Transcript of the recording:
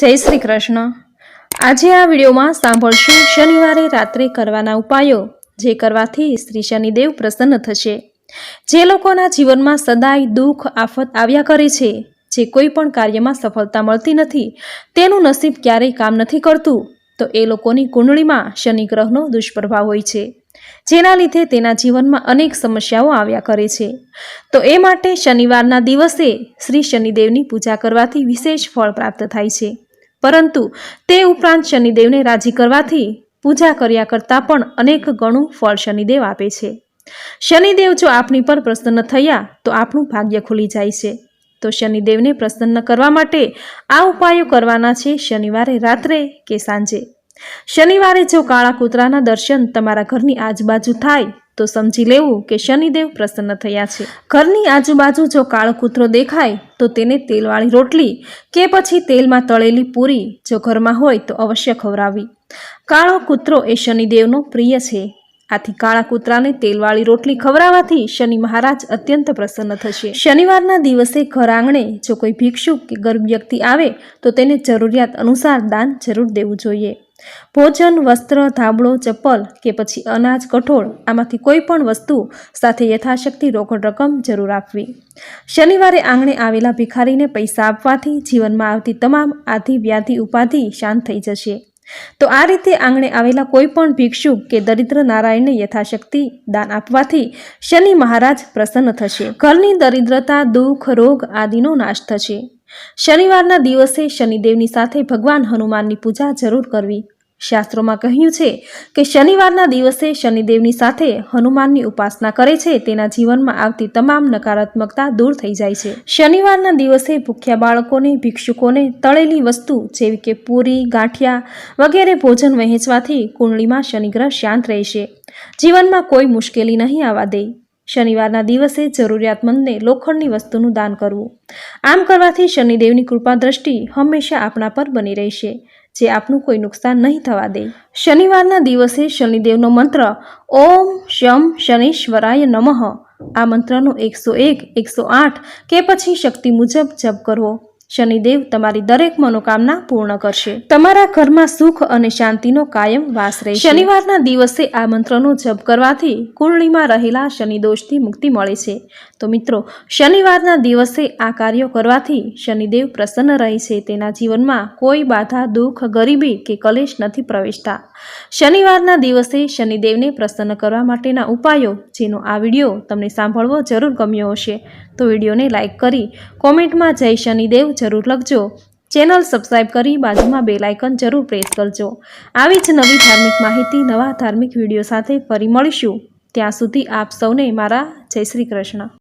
જય શ્રી કૃષ્ણ. આજે આ વિડીયોમાં સાંભળશું શનિવારે રાત્રે કરવાના ઉપાયો, જે કરવાથી શ્રી શનિદેવ પ્રસન્ન થશે. જે લોકોના જીવનમાં સદાય દુઃખ, આફત આવ્યા કરે છે, જે કોઈ પણ કાર્યમાં સફળતા મળતી નથી, તેનું નસીબ ક્યારેય કામ નથી કરતું, તો એ લોકોની કુંડળીમાં શનિ ગ્રહનો દુષ્પ્રભાવ હોય છે, જેના લીધે તેના જીવનમાં અનેક સમસ્યાઓ આવ્યા કરે છે. તો એ માટે શનિવારના દિવસે શ્રી શનિદેવની પૂજા કરવાથી વિશેષ ફળ પ્રાપ્ત થાય છે. પરંતુ તે ઉપરાંત શનિદેવને રાજી કરવાથી પૂજા કર્યા કરતાં પણ અનેક ગણું ફળ શનિદેવ આપે છે. શનિદેવ જો આપણી પર પ્રસન્ન થયા તો આપણું ભાગ્ય ખુલી જાય છે. તો શનિદેવને પ્રસન્ન કરવા માટે આ ઉપાયો કરવાના છે શનિવારે રાત્રે કે સાંજે. શનિવારે જો કાળા કૂતરાના દર્શન તમારા ઘરની આજુબાજુ થાય, તો સમજી લેવું કે શનિદેવ પ્રસન્ન થયા છે. ઘરની આજુબાજુ જો કાળો કૂતરો દેખાય, તો તેને તેલવાળી રોટલી કે પછી તેલમાં તળેલી પૂરી જો ઘરમાં હોય, તો અવશ્ય ખવડાવવી. કાળો કૂતરો એ શનિદેવનો પ્રિય છે. આથી કાળા કૂતરાને તેલવાળી રોટલી ખવડાવવાથી શનિ મહારાજ અત્યંત પ્રસન્ન થશે. શનિવારના દિવસે ઘર આંગણે જો કોઈ ભિક્ષુક કે ગરીબ વ્યક્તિ આવે, તો તેને જરૂરિયાત અનુસાર દાન જરૂર દેવું જોઈએ. ભોજન, વસ્ત્ર, ધાબળો, ચપ્પલ કે પછી અનાજ, કઠોળ, આમાંથી કોઈ પણ વસ્તુ સાથે યથાશક્તિ રોકડ રકમ જરૂર આપવી. શનિવારે આંગણે આવેલા ભિખારીને પૈસા આપવાથી જીવનમાં આવતી તમામ આધિ વ્યાધિ ઉપાધિ શાંત થઈ જશે. તો આ રીતે આંગણે આવેલા કોઈ પણ ભિક્ષુ કે દરિદ્ર નારાયણને યથાશક્તિ દાન આપવાથી શનિ મહારાજ પ્રસન્ન થશે. ઘરની દરિદ્રતા, દુઃખ, રોગ આદિનો નાશ થશે. શનિવારના દિવસે શનિદેવની સાથે ભગવાન હનુમાનની પૂજા જરૂર કરવી શાસ્ત્રોમાં કહ્યું છે કે શનિવારના દિવસે શનિદેવની સાથે હનુમાનની ઉપાસના કરે છે, તેના જીવનમાં આવતી તમામ નકારાત્મકતા દૂર થઈ જાય છે. શનિવારના દિવસે ભૂખ્યા બાળકોને, ભિક્ષુકોને તળેલી વસ્તુ જેવી કે પૂરી, ગાંઠિયા વગેરે ભોજન વહેંચવાથી કુંડળીમાં શનિગ્રહ શાંત રહેશે. જીવનમાં કોઈ મુશ્કેલી નહીં આવવા દે. શનિવારના દિવસે જરૂરિયાતમંદને લોખંડની વસ્તુનું દાન કરવું. આમ કરવાથી શનિદેવની કૃપા દ્રષ્ટિ હંમેશા આપણા પર બની રહેશે. જે આપનું કોઈ નુકસાન નહીં થવા દે. શનિવારના દિવસે શનિદેવનો મંત્ર, ઓમ શમ શનીશ્વરાય નમઃ. આ મંત્રનો એકસો એક, એકસો આઠ કે પછી શક્તિ મુજબ જપ કરવો. શનિદેવ તમારી દરેક મનોકામના પૂર્ણ કરશે. તમારા ઘરમાં સુખ અને શાંતિનો કાયમ વાસ રહેશે. શનિવારના દિવસે આ મંત્રનો જપ કરવાથી કુંડળીમાં રહેલા શનિદોષથી મુક્તિ મળે છે. તો મિત્રો, શનિવારના દિવસે આ કાર્યો કરવાથી શનિદેવ પ્રસન્ન રહે છે. તેના જીવનમાં કોઈ બાધા, દુઃખ, ગરીબી કે કલેશ નથી પ્રવેશતા. શનિવારના દિવસે શનિદેવને પ્રસન્ન કરવા માટેના ઉપાયો જેનો આ વીડિયો તમને સાંભળવો જરૂર ગમ્યો હશે. તો વિડીયોને લાઇક કરી કોમેન્ટમાં જય શનિદેવ જરૂર લખજો. ચેનલ સબસ્ક્રાઇબ કરી બાજુમાં બે લાઇકન જરૂર પ્રેસ કરજો. આવી જ નવી ધાર્મિક માહિતી, નવા ધાર્મિક વીડિયો સાથે ફરી મળીશું. ત્યાં સુધી આપ સૌને મારા જય શ્રી કૃષ્ણ.